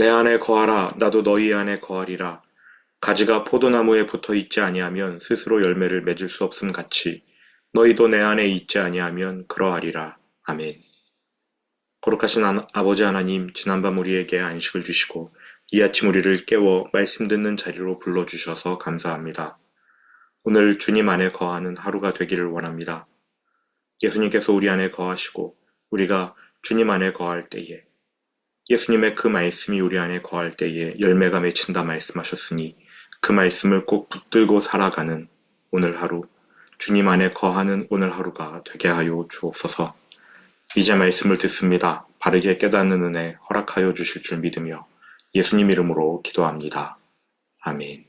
내 안에 거하라. 나도 너희 안에 거하리라. 가지가 포도나무에 붙어 있지 아니하면 스스로 열매를 맺을 수 없음 같이 너희도 내 안에 있지 아니하면 그러하리라. 아멘. 거룩하신 아, 아버지 하나님 지난밤 우리에게 안식을 주시고 이 아침 우리를 깨워 말씀 듣는 자리로 불러주셔서 감사합니다. 오늘 주님 안에 거하는 하루가 되기를 원합니다. 예수님께서 우리 안에 거하시고 우리가 주님 안에 거할 때에 예수님의 그 말씀이 우리 안에 거할 때에 열매가 맺힌다 말씀하셨으니 그 말씀을 꼭 붙들고 살아가는 오늘 하루, 주님 안에 거하는 오늘 하루가 되게 하여 주옵소서. 이제 말씀을 듣습니다. 바르게 깨닫는 은혜 허락하여 주실 줄 믿으며 예수님 이름으로 기도합니다. 아멘.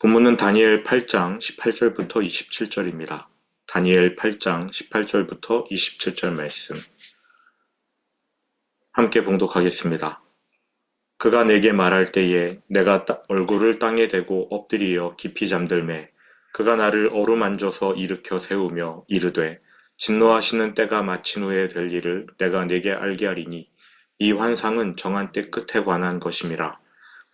본문은 다니엘 8장 18절부터 27절입니다. 다니엘 8장 18절부터 27절 말씀. 함께 봉독하겠습니다. 그가 내게 말할 때에 내가 얼굴을 땅에 대고 엎드리어 깊이 잠들매 그가 나를 어루만져서 일으켜 세우며 이르되 진노하시는 때가 마친 후에 될 일을 내가 내게 알게 하리니 이 환상은 정한 때 끝에 관한 것임이라.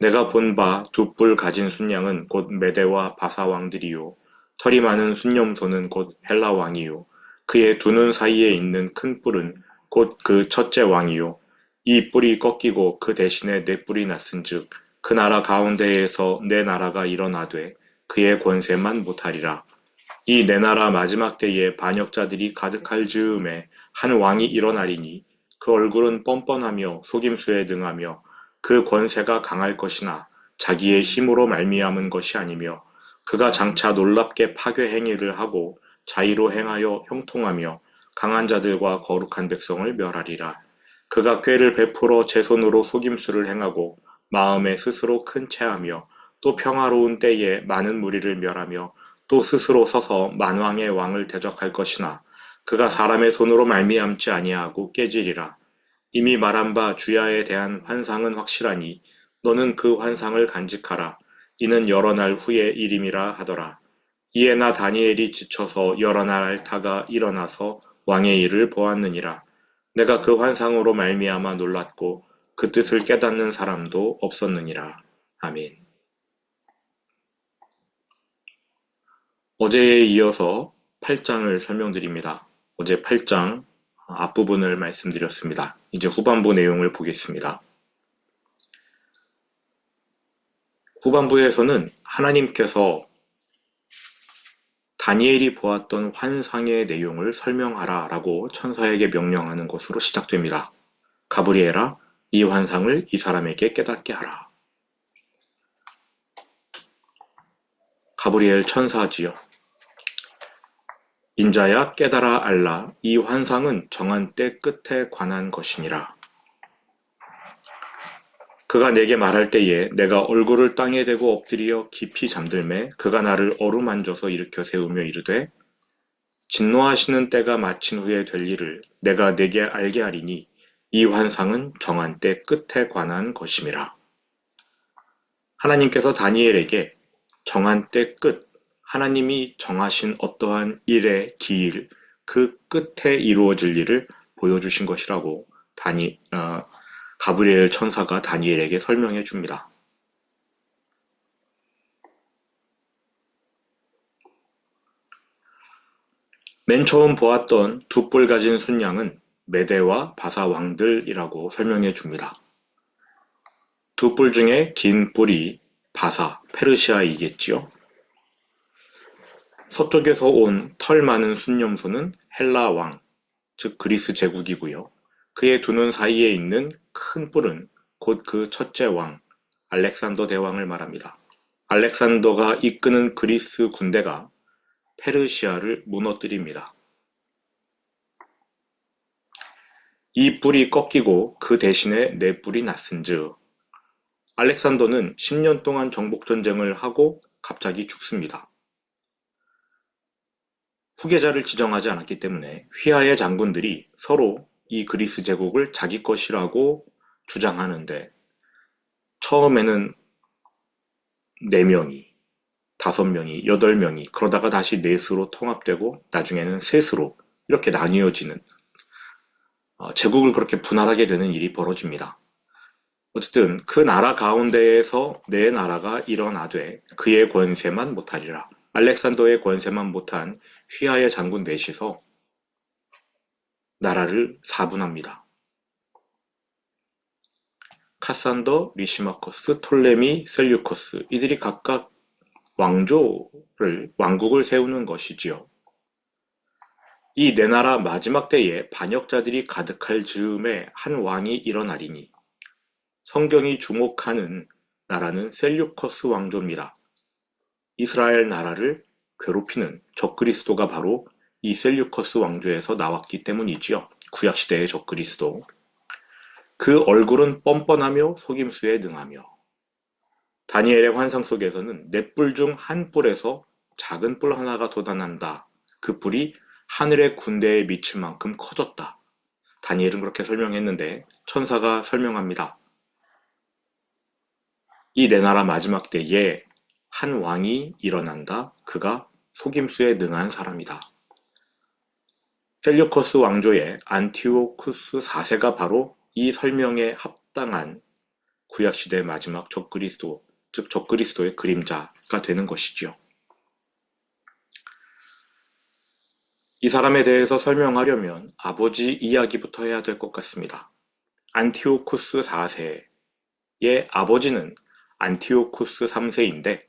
내가 본 바 두 뿔 가진 순양은 곧 메대와 바사 왕들이요. 털이 많은 순념소는 곧 헬라 왕이요. 그의 두 눈 사이에 있는 큰 뿔은 곧 그 첫째 왕이요 이 뿔이 꺾이고 그 대신에 내 뿔이 났은즉 그 나라 가운데에서 내 나라가 일어나되 그의 권세만 못하리라. 이 내 나라 마지막 때에 반역자들이 가득할 즈음에 한 왕이 일어나리니 그 얼굴은 뻔뻔하며 속임수에 능하며 그 권세가 강할 것이나 자기의 힘으로 말미암은 것이 아니며 그가 장차 놀랍게 파괴 행위를 하고 자의로 행하여 형통하며 강한 자들과 거룩한 백성을 멸하리라. 그가 꾀를 베풀어 제 손으로 속임수를 행하고 마음에 스스로 큰 체하며 또 평화로운 때에 많은 무리를 멸하며 또 스스로 서서 만왕의 왕을 대적할 것이나 그가 사람의 손으로 말미암지 아니하고 깨지리라. 이미 말한 바 주야에 대한 환상은 확실하니 너는 그 환상을 간직하라. 이는 여러 날 후의 일임이라 하더라. 이에 나 다니엘이 지쳐서 여러 날 알타가 일어나서 왕의 일을 보았느니라. 내가 그 환상으로 말미암아 놀랐고 그 뜻을 깨닫는 사람도 없었느니라. 아멘. 어제에 이어서 8장을 설명드립니다. 어제 8장 앞부분을 말씀드렸습니다. 이제 후반부 내용을 보겠습니다. 후반부에서는 하나님께서 다니엘이 보았던 환상의 내용을 설명하라 라고 천사에게 명령하는 것으로 시작됩니다. 가브리엘아, 이 환상을 이 사람에게 깨닫게 하라. 가브리엘 천사지요. 인자야 깨달아 알라, 이 환상은 정한 때 끝에 관한 것이니라. 그가 내게 말할 때에 내가 얼굴을 땅에 대고 엎드리어 깊이 잠들매 그가 나를 어루만져서 일으켜 세우며 이르되 진노하시는 때가 마친 후에 될 일을 내가 내게 알게 하리니 이 환상은 정한 때 끝에 관한 것임이라. 하나님께서 다니엘에게 정한 때 끝, 하나님이 정하신 어떠한 일의 기일, 그 끝에 이루어질 일을 보여주신 것이라고 다니, 어, 가브리엘 천사가 다니엘에게 설명해 줍니다. 맨 처음 보았던 두 뿔 가진 순양은 메대와 바사 왕들이라고 설명해 줍니다. 두 뿔 중에 긴 뿔이 바사, 페르시아이겠지요. 서쪽에서 온 털 많은 순념소는 헬라 왕, 즉 그리스 제국이고요. 그의 두 눈 사이에 있는 큰 뿔은 곧 그 첫째 왕, 알렉산더 대왕을 말합니다. 알렉산더가 이끄는 그리스 군대가 페르시아를 무너뜨립니다. 이 뿔이 꺾이고 그 대신에 내 뿔이 났은즉 알렉산더는 10년 동안 정복전쟁을 하고 갑자기 죽습니다. 후계자를 지정하지 않았기 때문에 휘하의 장군들이 서로 이 그리스 제국을 자기 것이라고 주장하는데 처음에는 4명이, 5명이, 8명이 그러다가 다시 넷으로 통합되고 나중에는 셋으로 이렇게 나뉘어지는 어, 제국을 그렇게 분할하게 되는 일이 벌어집니다. 어쨌든 그 나라 가운데에서 내 나라가 일어나되 그의 권세만 못하리라. 알렉산더의 권세만 못한 휘하의 장군 넷이서 나라를 사분합니다. 카산더, 리시마커스, 톨레미, 셀류커스 이들이 각각 왕조를 왕국을 세우는 것이지요. 이 네 나라 마지막 때에 반역자들이 가득할 즈음에 한 왕이 일어나리니 성경이 주목하는 나라는 셀류커스 왕조입니다. 이스라엘 나라를 괴롭히는 적그리스도가 바로 이 셀류커스 왕조에서 나왔기 때문이지요. 구약시대의 적그리스도. 그 얼굴은 뻔뻔하며 속임수에 능하며 다니엘의 환상 속에서는 네 뿔 중 한 뿔에서 작은 뿔 하나가 돋아난다. 그 뿔이 하늘의 군대에 미칠 만큼 커졌다. 다니엘은 그렇게 설명했는데 천사가 설명합니다. 이네 나라 마지막 때에 한 왕이 일어난다. 그가 속임수에 능한 사람이다. 셀류커스 왕조의 안티오쿠스 4세가 바로 이 설명에 합당한 구약시대 마지막 적그리스도, 즉 적그리스도의 그림자가 되는 것이지요. 이 사람에 대해서 설명하려면 아버지 이야기부터 해야 될 것 같습니다. 안티오쿠스 4세의 아버지는 안티오쿠스 3세인데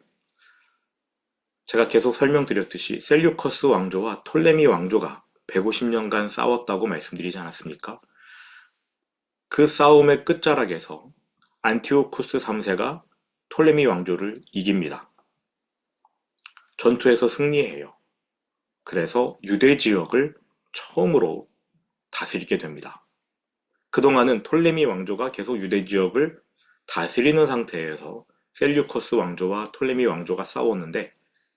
제가 계속 설명드렸듯이 셀류커스 왕조와 톨레미 왕조가 150년간 싸웠다고 말씀드리지 않았습니까? 그 싸움의 끝자락에서 안티오쿠스 3세가 톨레미 왕조를 이깁니다. 전투에서 승리해요. 그래서 유대 지역을 처음으로 다스리게 됩니다. 그동안은 톨레미 왕조가 계속 유대 지역을 다스리는 상태에서 셀류커스 왕조와 톨레미 왕조가 싸웠는데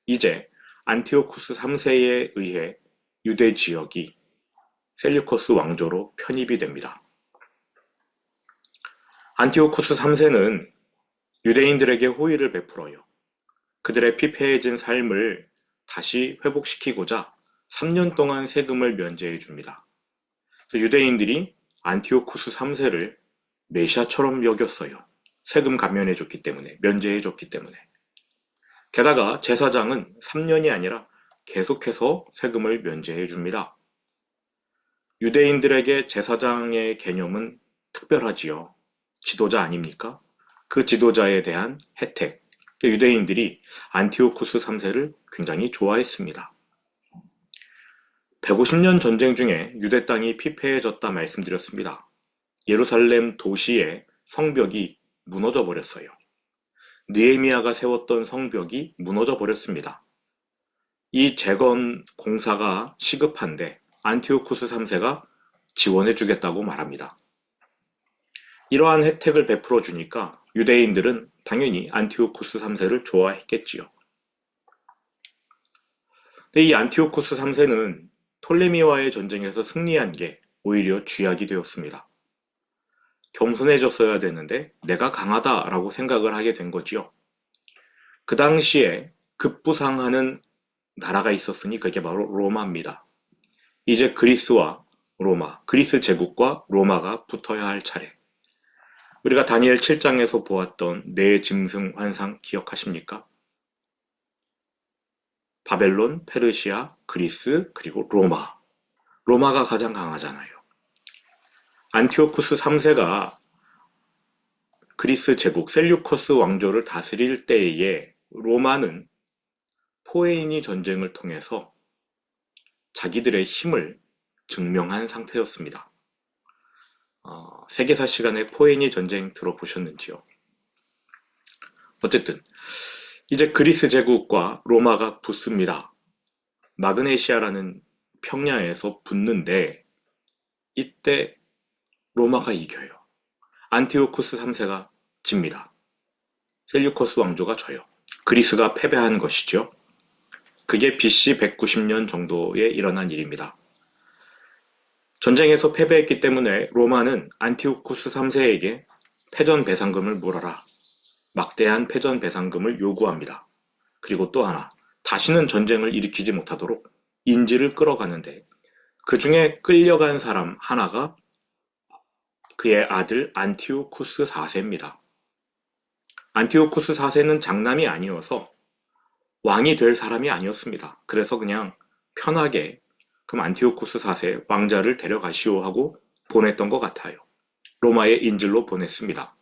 이제 안티오쿠스 3세에 의해 유대 지역이 셀류커스 왕조로 편입이 됩니다. 안티오쿠스 3세는 유대인들에게 호의를 베풀어요. 그들의 피폐해진 삶을 다시 회복시키고자 3년 동안 세금을 면제해 줍니다. 유대인들이 안티오쿠스 3세를 메시아처럼 여겼어요. 세금 감면해 줬기 때문에, 면제해 줬기 때문에. 게다가 제사장은 3년이 아니라 계속해서 세금을 면제해 줍니다. 유대인들에게 제사장의 개념은 특별하지요. 지도자 아닙니까? 그 지도자에 대한 혜택. 유대인들이 안티오쿠스 3세를 굉장히 좋아했습니다. 150년 전쟁 중에 유대 땅이 피폐해졌다 말씀드렸습니다. 예루살렘 도시의 성벽이 무너져 버렸어요. 느에미아가 세웠던 성벽이 무너져 버렸습니다. 이 재건 공사가 시급한데 안티오쿠스 3세가 지원해 주겠다고 말합니다. 이러한 혜택을 베풀어 주니까 유대인들은 당연히 안티오쿠스 3세를 좋아했겠지요. 근데 이 안티오쿠스 3세는 톨레미와의 전쟁에서 승리한 게 오히려 쥐약이 되었습니다. 겸손해졌어야 되는데 내가 강하다라고 생각을 하게 된 거지요. 그 당시에 급부상하는 나라가 있었으니 그게 바로 로마입니다. 이제 그리스와 로마, 그리스 제국과 로마가 붙어야 할 차례. 우리가 다니엘 7장에서 보았던 네 짐승 환상 기억하십니까? 바벨론, 페르시아, 그리스, 그리고 로마. 로마가 가장 강하잖아요. 안티오쿠스 3세가 그리스 제국 셀류커스 왕조를 다스릴 때에 로마는 포에이니 전쟁을 통해서 자기들의 힘을 증명한 상태였습니다. 어, 세계사 시간에 포에니 전쟁 들어보셨는지요? 어쨌든 이제 그리스 제국과 로마가 붙습니다. 마그네시아라는 평야에서 붙는데 이때 로마가 이겨요. 안티오쿠스 3세가 집니다. 셀류커스 왕조가 져요. 그리스가 패배한 것이죠. 그게 BC 190년 정도에 일어난 일입니다. 전쟁에서 패배했기 때문에 로마는 안티오쿠스 3세에게 패전 배상금을 물어라. 막대한 패전 배상금을 요구합니다. 그리고 또 하나, 다시는 전쟁을 일으키지 못하도록 인지를 끌어가는데 그 중에 끌려간 사람 하나가 그의 아들 안티오쿠스 4세입니다. 안티오쿠스 4세는 장남이 아니어서 왕이 될 사람이 아니었습니다. 그래서 그냥 편하게 그럼 안티오쿠스 4세 왕자를 데려가시오 하고 보냈던 것 같아요. 로마의 인질로 보냈습니다.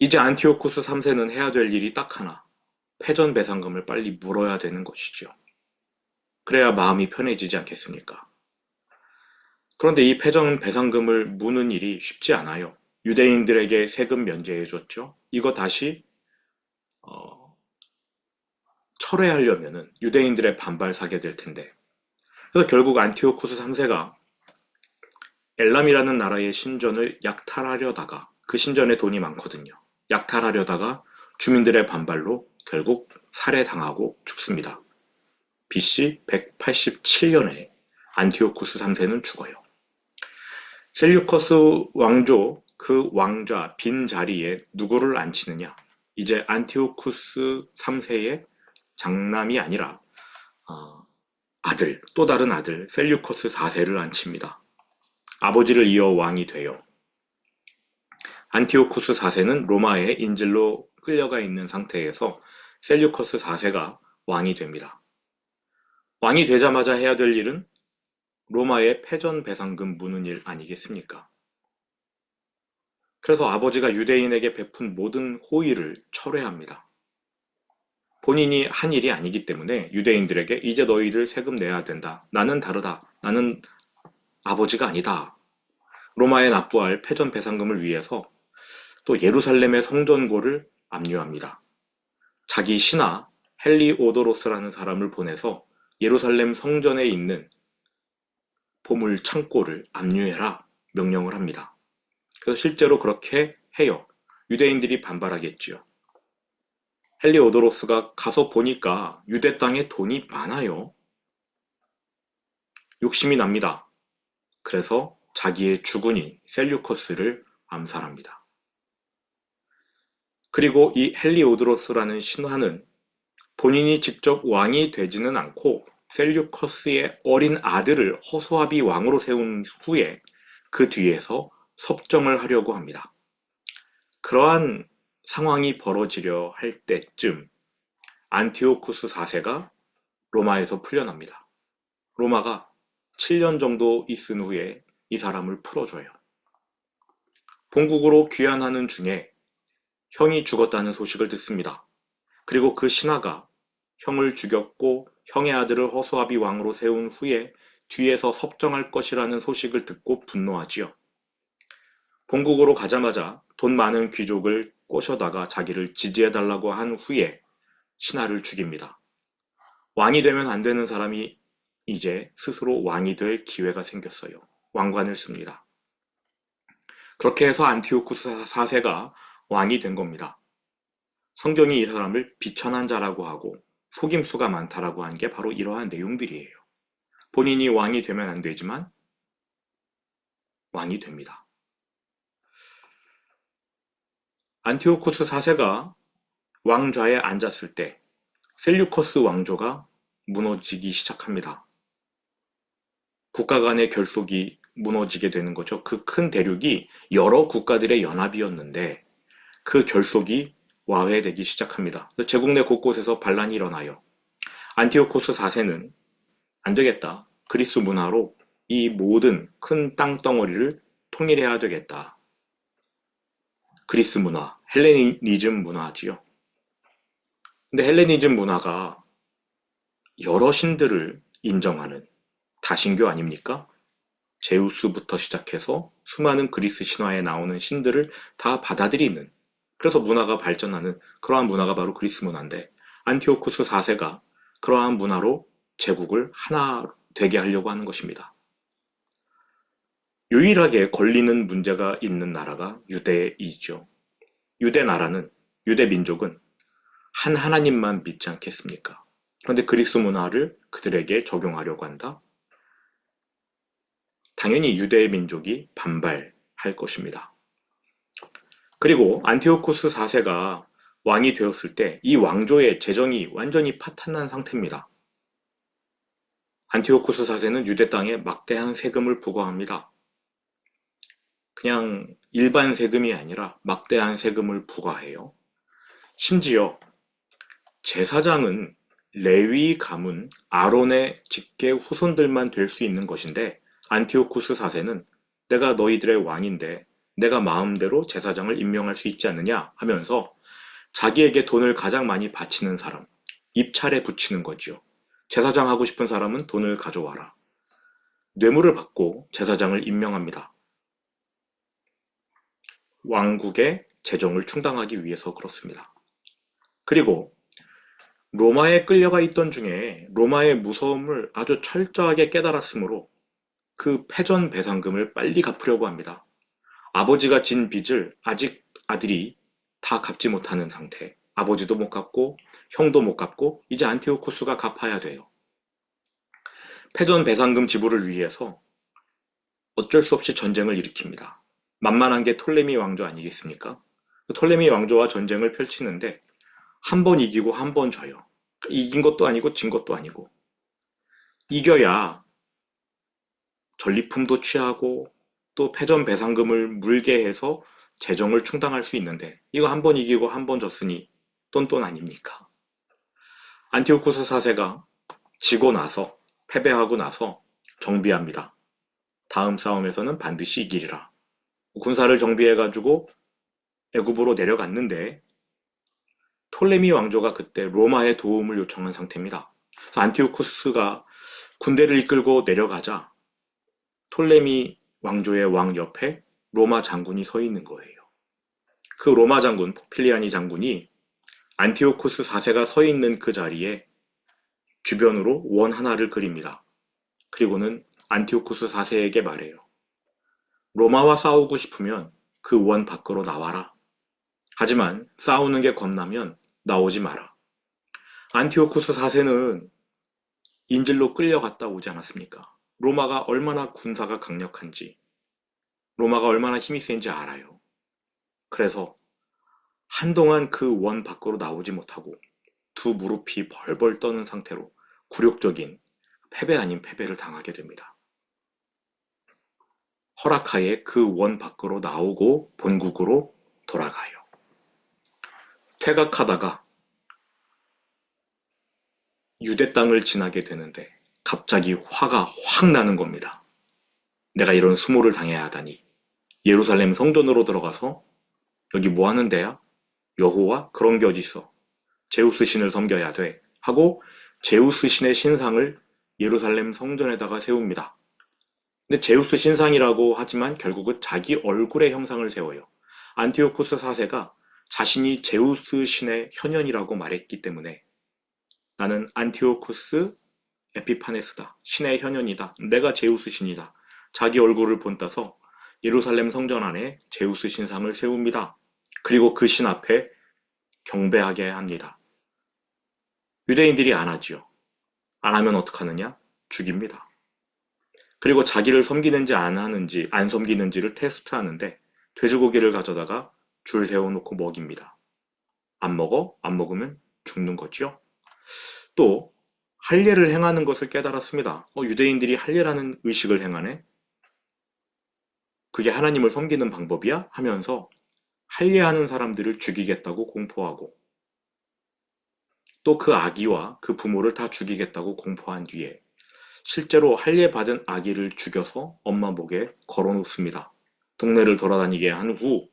이제 안티오쿠스 3세는 해야 될 일이 딱 하나. 패전 배상금을 빨리 물어야 되는 것이죠. 그래야 마음이 편해지지 않겠습니까? 그런데 이 패전 배상금을 무는 일이 쉽지 않아요. 유대인들에게 세금 면제해줬죠. 이거 다시 어, 철회하려면은 유대인들의 반발 사게 될 텐데. 그래서 결국 안티오쿠스 3세가 엘람이라는 나라의 신전을 약탈하려다가 그 신전에 돈이 많거든요. 약탈하려다가 주민들의 반발로 결국 살해당하고 죽습니다. BC 187년에 안티오쿠스 3세는 죽어요. 셀류커스 왕조 그 왕좌 빈 자리에 누구를 앉히느냐? 이제 안티오쿠스 3세의 장남이 아니라 어, 아들, 또 다른 아들 셀류커스 4세를 앉힙니다. 아버지를 이어 왕이 돼요. 안티오쿠스 4세는 로마의 인질로 끌려가 있는 상태에서 셀류커스 4세가 왕이 됩니다. 왕이 되자마자 해야 될 일은 로마의 패전 배상금 무는 일 아니겠습니까? 그래서 아버지가 유대인에게 베푼 모든 호의를 철회합니다. 본인이 한 일이 아니기 때문에 유대인들에게 이제 너희들 세금 내야 된다. 나는 다르다. 나는 아버지가 아니다. 로마에 납부할 패전 배상금을 위해서 또 예루살렘의 성전고를 압류합니다. 자기 신하 헬리오도로스라는 사람을 보내서 예루살렘 성전에 있는 보물 창고를 압류해라 명령을 합니다. 그래서 실제로 그렇게 해요. 유대인들이 반발하겠지요. 헬리오도로스가 가서 보니까 유대 땅에 돈이 많아요. 욕심이 납니다. 그래서 자기의 주군인 셀류커스를 암살합니다. 그리고 이 헬리오드로스라는 신화는 본인이 직접 왕이 되지는 않고 셀류커스의 어린 아들을 허수아비 왕으로 세운 후에 그 뒤에서 섭정을 하려고 합니다. 그러한 상황이 벌어지려 할 때쯤 안티오쿠스 4세가 로마에서 풀려납니다. 로마가 7년 정도 있은 후에 이 사람을 풀어줘요. 본국으로 귀환하는 중에 형이 죽었다는 소식을 듣습니다. 그리고 그 신하가 형을 죽였고 형의 아들을 허수아비 왕으로 세운 후에 뒤에서 섭정할 것이라는 소식을 듣고 분노하지요. 본국으로 가자마자 돈 많은 귀족을 꼬셔다가 자기를 지지해달라고 한 후에 신하를 죽입니다. 왕이 되면 안 되는 사람이 이제 스스로 왕이 될 기회가 생겼어요. 왕관을 씁니다. 그렇게 해서 안티오쿠스 4세가 왕이 된 겁니다. 성경이 이 사람을 비천한 자라고 하고 속임수가 많다라고 한 게 바로 이러한 내용들이에요. 본인이 왕이 되면 안 되지만 왕이 됩니다. 안티오코스 4세가 왕좌에 앉았을 때 셀류커스 왕조가 무너지기 시작합니다. 국가 간의 결속이 무너지게 되는 거죠. 그 큰 대륙이 여러 국가들의 연합이었는데 그 결속이 와해되기 시작합니다. 제국 내 곳곳에서 반란이 일어나요. 안티오코스 4세는 안 되겠다. 그리스 문화로 이 모든 큰 땅덩어리를 통일해야 되겠다. 그리스 문화, 헬레니즘 문화지요. 근데 헬레니즘 문화가 여러 신들을 인정하는 다신교 아닙니까? 제우스부터 시작해서 수많은 그리스 신화에 나오는 신들을 다 받아들이는 그래서 문화가 발전하는 그러한 문화가 바로 그리스 문화인데 안티오쿠스 4세가 그러한 문화로 제국을 하나 되게 하려고 하는 것입니다. 유일하게 걸리는 문제가 있는 나라가 유대이죠. 유대 나라는 유대 민족은 한 하나님만 믿지 않겠습니까? 그런데 그리스 문화를 그들에게 적용하려고 한다? 당연히 유대 민족이 반발할 것입니다. 그리고 안티오쿠스 4세가 왕이 되었을 때 이 왕조의 재정이 완전히 파탄난 상태입니다. 안티오쿠스 4세는 유대 땅에 막대한 세금을 부과합니다. 그냥 일반 세금이 아니라 막대한 세금을 부과해요. 심지어 제사장은 레위 가문 아론의 직계 후손들만 될 수 있는 것인데 안티오쿠스 4세는 내가 너희들의 왕인데 내가 마음대로 제사장을 임명할 수 있지 않느냐 하면서 자기에게 돈을 가장 많이 바치는 사람, 입찰에 붙이는 거지요. 제사장 하고 싶은 사람은 돈을 가져와라. 뇌물을 받고 제사장을 임명합니다. 왕국의 재정을 충당하기 위해서 그렇습니다. 그리고 로마에 끌려가 있던 중에 로마의 무서움을 아주 철저하게 깨달았으므로 그 패전 배상금을 빨리 갚으려고 합니다. 아버지가 진 빚을 아직 아들이 다 갚지 못하는 상태. 아버지도 못 갚고 형도 못 갚고 이제 안티오쿠스가 갚아야 돼요. 패전 배상금 지불을 위해서 어쩔 수 없이 전쟁을 일으킵니다. 만만한 게 톨레미 왕조 아니겠습니까? 톨레미 왕조와 전쟁을 펼치는데 한 번 이기고 한 번 져요. 이긴 것도 아니고 진 것도 아니고 이겨야 전리품도 취하고 또 패전 배상금을 물게 해서 재정을 충당할 수 있는데 이거 한 번 이기고 한 번 졌으니 똔똔 아닙니까? 안티오쿠스 4세가 지고 나서 패배하고 나서 정비합니다. 다음 싸움에서는 반드시 이기리라. 군사를 정비해가지고 애굽으로 내려갔는데 톨레미 왕조가 그때 로마의 도움을 요청한 상태입니다. 그래서 안티오쿠스가 군대를 이끌고 내려가자 톨레미 왕조의 왕 옆에 로마 장군이 서 있는 거예요. 그 로마 장군, 포필리아니 장군이 안티오쿠스 4세가 서 있는 그 자리에 주변으로 원 하나를 그립니다. 그리고는 안티오쿠스 4세에게 말해요. 로마와 싸우고 싶으면 그 원 밖으로 나와라. 하지만 싸우는 게 겁나면 나오지 마라. 안티오쿠스 4세는 인질로 끌려갔다 오지 않았습니까? 로마가 얼마나 군사가 강력한지, 로마가 얼마나 힘이 센지 알아요. 그래서 한동안 그 원 밖으로 나오지 못하고 두 무릎이 벌벌 떠는 상태로 굴욕적인 패배 아닌 패배를 당하게 됩니다. 허락하에 그 원 밖으로 나오고 본국으로 돌아가요. 퇴각하다가 유대 땅을 지나게 되는데 갑자기 화가 확 나는 겁니다. 내가 이런 수모를 당해야 하다니. 예루살렘 성전으로 들어가서 여기 뭐 하는 데야? 여호와? 그런 게 어딨어. 제우스 신을 섬겨야 돼. 하고 제우스 신의 신상을 예루살렘 성전에다가 세웁니다. 근데 제우스 신상이라고 하지만 결국은 자기 얼굴의 형상을 세워요. 안티오쿠스 4세가 자신이 제우스 신의 현현이라고 말했기 때문에 나는 안티오쿠스 에피파네스다. 신의 현현이다. 내가 제우스 신이다. 자기 얼굴을 본따서 예루살렘 성전 안에 제우스 신상을 세웁니다. 그리고 그 신 앞에 경배하게 합니다. 유대인들이 안 하지요. 안 하면 어떡하느냐? 죽입니다. 그리고 자기를 섬기는지 안 하는지 안 섬기는지를 테스트하는데 돼지고기를 가져다가 줄 세워놓고 먹입니다. 안 먹어? 안 먹으면 죽는 거죠. 또 할례를 행하는 것을 깨달았습니다. 어, 유대인들이 할례라는 의식을 행하네? 그게 하나님을 섬기는 방법이야? 하면서 할례하는 사람들을 죽이겠다고 공포하고 또 그 아기와 그 부모를 다 죽이겠다고 공포한 뒤에 실제로 할례 받은 아기를 죽여서 엄마 목에 걸어 놓습니다. 동네를 돌아다니게 한 후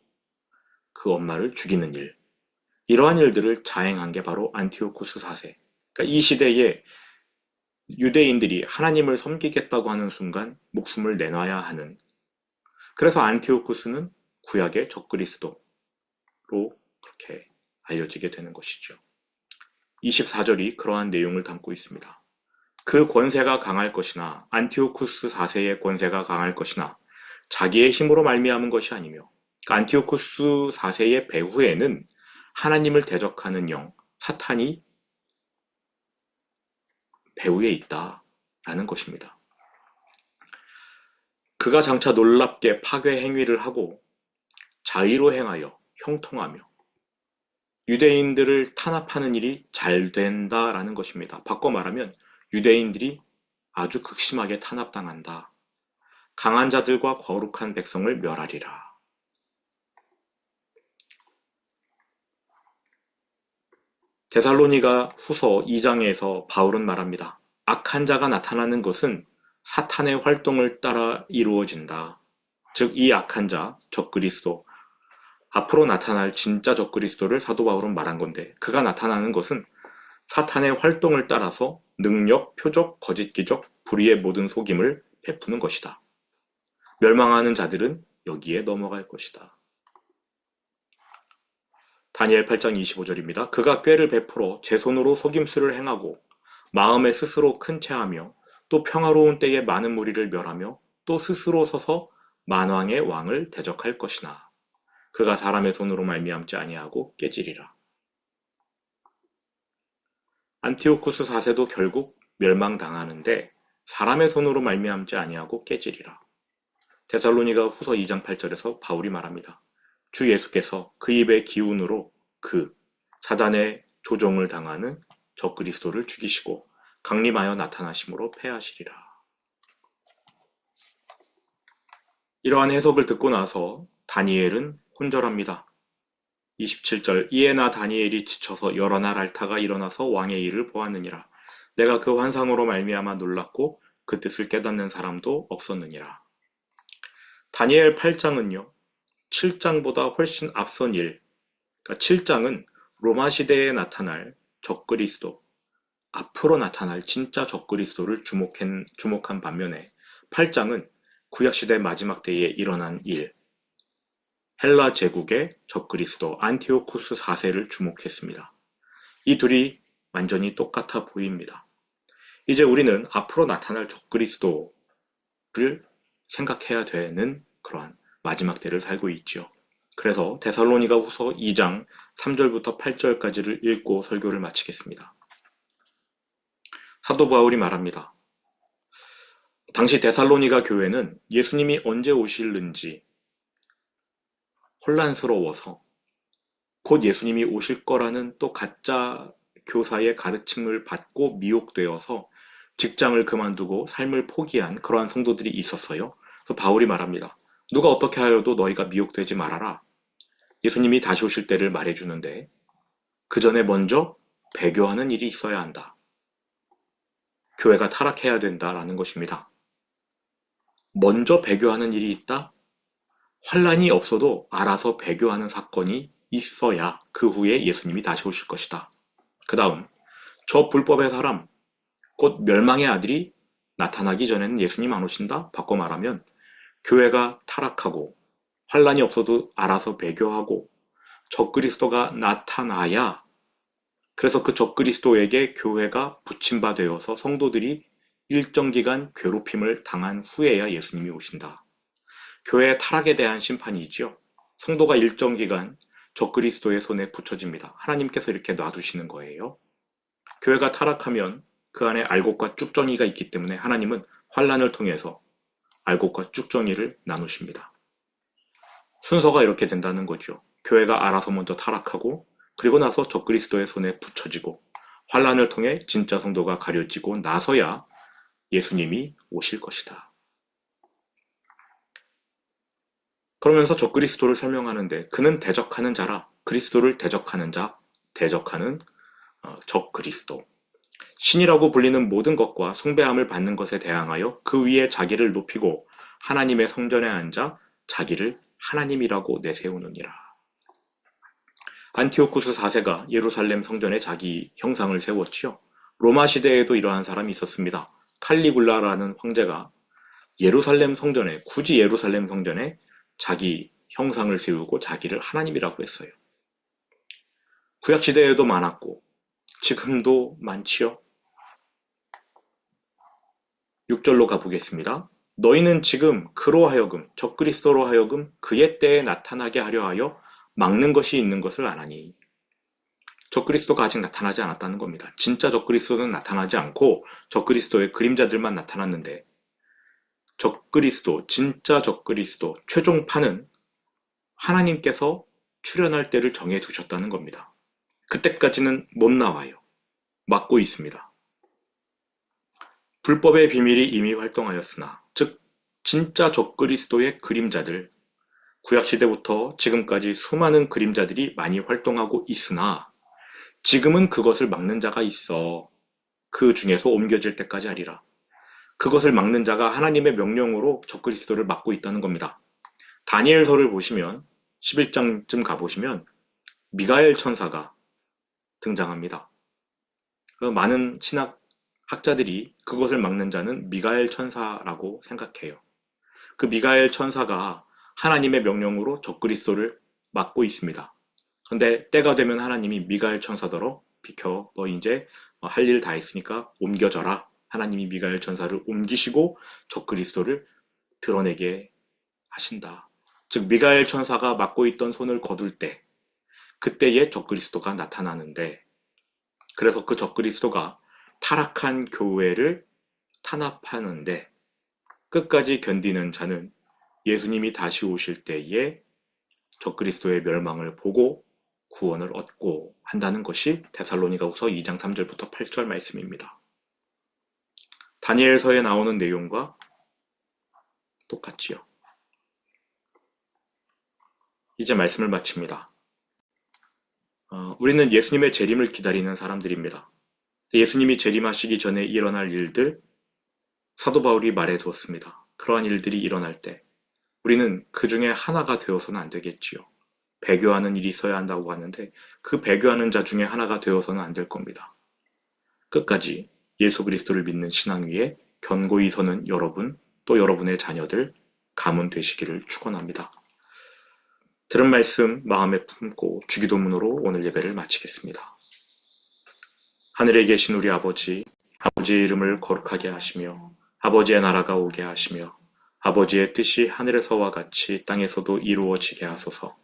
그 엄마를 죽이는 일. 이러한 일들을 자행한 게 바로 안티오쿠스 4세. 그러니까 이 시대에 유대인들이 하나님을 섬기겠다고 하는 순간 목숨을 내놔야 하는. 그래서 안티오쿠스는 구약의 적그리스도로 그렇게 알려지게 되는 것이죠. 24절이 그러한 내용을 담고 있습니다. 그 권세가 강할 것이나 안티오쿠스 4세의 권세가 강할 것이나 자기의 힘으로 말미암은 것이 아니며 그 안티오쿠스 4세의 배후에는 하나님을 대적하는 영 사탄이 배후에 있다라는 것입니다. 그가 장차 놀랍게 파괴 행위를 하고 자의로 행하여 형통하며 유대인들을 탄압하는 일이 잘 된다라는 것입니다. 바꿔 말하면 유대인들이 아주 극심하게 탄압당한다. 강한 자들과 거룩한 백성을 멸하리라. 데살로니가 후서 2장에서 바울은 말합니다. 악한 자가 나타나는 것은 사탄의 활동을 따라 이루어진다. 즉, 이 악한 자, 적그리스도, 앞으로 나타날 진짜 적그리스도를 사도 바울은 말한 건데, 그가 나타나는 것은 사탄의 활동을 따라서 능력, 표적, 거짓 기적, 불의의 모든 속임을 베푸는 것이다. 멸망하는 자들은 여기에 넘어갈 것이다. 다니엘 8장 25절입니다. 그가 꾀를 베풀어 제 손으로 속임수를 행하고 마음에 스스로 큰 채하며 또 평화로운 때에 많은 무리를 멸하며 또 스스로 서서 만왕의 왕을 대적할 것이나 그가 사람의 손으로 말미암지 아니하고 깨지리라. 안티오쿠스 4세도 결국 멸망당하는데 사람의 손으로 말미암지 아니하고 깨지리라. 데살로니가 후서 2장 8절에서 바울이 말합니다. 주 예수께서 그 입의 기운으로 그 사단의 조종을 당하는 적그리스도를 죽이시고 강림하여 나타나심으로 패하시리라. 이러한 해석을 듣고 나서 다니엘은 혼절합니다. 27절 이에 나 다니엘이 지쳐서 여러 날 알타가 일어나서 왕의 일을 보았느니라. 내가 그 환상으로 말미암아 놀랐고 그 뜻을 깨닫는 사람도 없었느니라. 다니엘 8장은요. 7장보다 훨씬 앞선 일. 그러니까 7장은 로마 시대에 나타날 적그리스도, 앞으로 나타날 진짜 적그리스도를 주목한, 주목한 반면에 8장은 구약시대 마지막 때에 일어난 일, 헬라 제국의 적그리스도 안티오쿠스 4세를 주목했습니다. 이 둘이 완전히 똑같아 보입니다. 이제 우리는 앞으로 나타날 적그리스도를 생각해야 되는 그러한 마지막 때를 살고 있지요. 그래서 데살로니가 후서 2장 3절부터 8절까지를 읽고 설교를 마치겠습니다. 사도 바울이 말합니다. 당시 데살로니가 교회는 예수님이 언제 오실는지 혼란스러워서 곧 예수님이 오실 거라는 또 가짜 교사의 가르침을 받고 미혹되어서 직장을 그만두고 삶을 포기한 그러한 성도들이 있었어요. 그래서 바울이 말합니다. 누가 어떻게 하여도 너희가 미혹되지 말아라. 예수님이 다시 오실 때를 말해주는데 그 전에 먼저 배교하는 일이 있어야 한다. 교회가 타락해야 된다라는 것입니다. 먼저 배교하는 일이 있다? 환란이 없어도 알아서 배교하는 사건이 있어야 그 후에 예수님이 다시 오실 것이다. 그 다음, 저 불법의 사람, 곧 멸망의 아들이 나타나기 전에는 예수님 안 오신다? 바꿔 말하면 교회가 타락하고 환란이 없어도 알아서 배교하고 적그리스도가 나타나야 그래서 그 적그리스도에게 교회가 붙임바 되어서 성도들이 일정 기간 괴롭힘을 당한 후에야 예수님이 오신다. 교회의 타락에 대한 심판이지요. 성도가 일정 기간 적그리스도의 손에 붙여집니다. 하나님께서 이렇게 놔두시는 거예요. 교회가 타락하면 그 안에 알곡과 쭉정이가 있기 때문에 하나님은 환란을 통해서 알곡과 쭉정이를 나누십니다. 순서가 이렇게 된다는 거죠. 교회가 알아서 먼저 타락하고 그리고 나서 적그리스도의 손에 붙여지고 환란을 통해 진짜 성도가 가려지고 나서야 예수님이 오실 것이다. 그러면서 적그리스도를 설명하는데 그는 대적하는 자라 그리스도를 대적하는 자, 대적하는 어, 적 그리스도 신이라고 불리는 모든 것과 숭배함을 받는 것에 대항하여 그 위에 자기를 높이고 하나님의 성전에 앉아 자기를 하나님이라고 내세우느니라. 안티오쿠스 4세가 예루살렘 성전에 자기 형상을 세웠지요. 로마 시대에도 이러한 사람이 있었습니다. 칼리굴라라는 황제가 예루살렘 성전에 굳이 예루살렘 성전에 자기 형상을 세우고 자기를 하나님이라고 했어요. 구약 시대에도 많았고 지금도 많지요. 6절로 가보겠습니다. 너희는 지금 그로 하여금 적 그리스도로 하여금 그의 때에 나타나게 하려 하여 막는 것이 있는 것을 아나니 적 그리스도가 아직 나타나지 않았다는 겁니다. 진짜 적 그리스도는 나타나지 않고 적 그리스도의 그림자들만 나타났는데 적그리스도, 진짜 적그리스도, 최종판은 하나님께서 출현할 때를 정해 두셨다는 겁니다. 그때까지는 못 나와요. 막고 있습니다. 불법의 비밀이 이미 활동하였으나, 즉, 진짜 적그리스도의 그림자들, 구약시대부터 지금까지 수많은 그림자들이 많이 활동하고 있으나, 지금은 그것을 막는 자가 있어. 그 중에서 옮겨질 때까지 하리라. 그것을 막는 자가 하나님의 명령으로 적그리스도를 막고 있다는 겁니다. 다니엘서를 보시면 11장쯤 가보시면 미가엘 천사가 등장합니다. 그 많은 신학 학자들이 그것을 막는 자는 미가엘 천사라고 생각해요. 그 미가엘 천사가 하나님의 명령으로 적그리스도를 막고 있습니다. 근데 때가 되면 하나님이 미가엘 천사더러 비켜 너 이제 할 일 다 했으니까 옮겨져라. 하나님이 미가엘 천사를 옮기시고 적그리스도를 드러내게 하신다. 즉 미가엘 천사가 맡고 있던 손을 거둘 때 그때에 적그리스도가 나타나는데 그래서 그 적그리스도가 타락한 교회를 탄압하는데 끝까지 견디는 자는 예수님이 다시 오실 때에 적그리스도의 멸망을 보고 구원을 얻고 한다는 것이 데살로니가후서 2장 3절부터 8절 말씀입니다. 다니엘서에 나오는 내용과 똑같지요. 이제 말씀을 마칩니다. 어, 우리는 예수님의 재림을 기다리는 사람들입니다. 예수님이 재림하시기 전에 일어날 일들 사도 바울이 말해 두었습니다. 그러한 일들이 일어날 때 우리는 그 중에 하나가 되어서는 안 되겠지요. 배교하는 일이 있어야 한다고 하는데 그 배교하는 자 중에 하나가 되어서는 안 될 겁니다. 끝까지 예수 그리스도를 믿는 신앙 위에 견고히 서는 여러분 또 여러분의 자녀들 가문 되시기를 축원합니다. 들은 말씀 마음에 품고 주기도문으로 오늘 예배를 마치겠습니다. 하늘에 계신 우리 아버지, 아버지의 이름을 거룩하게 하시며 아버지의 나라가 오게 하시며 아버지의 뜻이 하늘에서와 같이 땅에서도 이루어지게 하소서.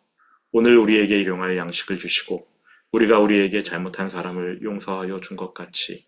오늘 우리에게 일용할 양식을 주시고 우리가 우리에게 잘못한 사람을 용서하여 준 것 같이